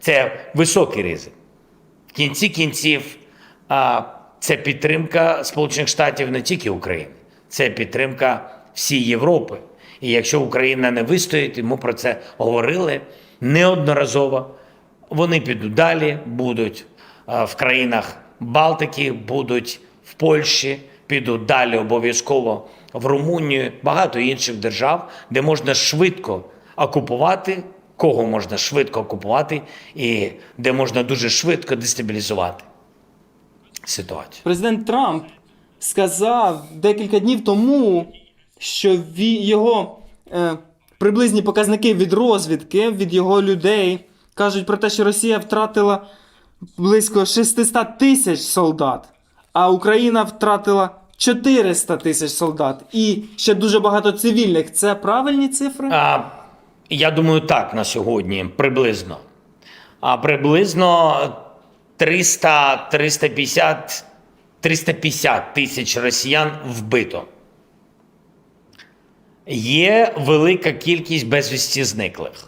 Це високий ризик. В кінці кінців це підтримка Сполучених Штатів не тільки України, це підтримка всієї Європи. І якщо Україна не вистоїть, і ми про це говорили неодноразово. Вони підуть далі, будуть в країнах Балтики, будуть в Польщі, підуть далі обов'язково в Румунію, багато інших держав, де можна швидко окупувати, кого можна швидко окупувати, і де можна дуже швидко дестабілізувати ситуацію. Президент Трамп сказав декілька днів тому, що його е, приблизні показники від розвідки, від його людей кажуть про те, що Росія втратила близько 600 тисяч солдат, а Україна втратила 400 тисяч солдат. І ще дуже багато цивільних. Це правильні цифри? А, я думаю, так на сьогодні приблизно. А приблизно 300, 350, 350 тисяч росіян вбито. Є велика кількість безвісті зниклих.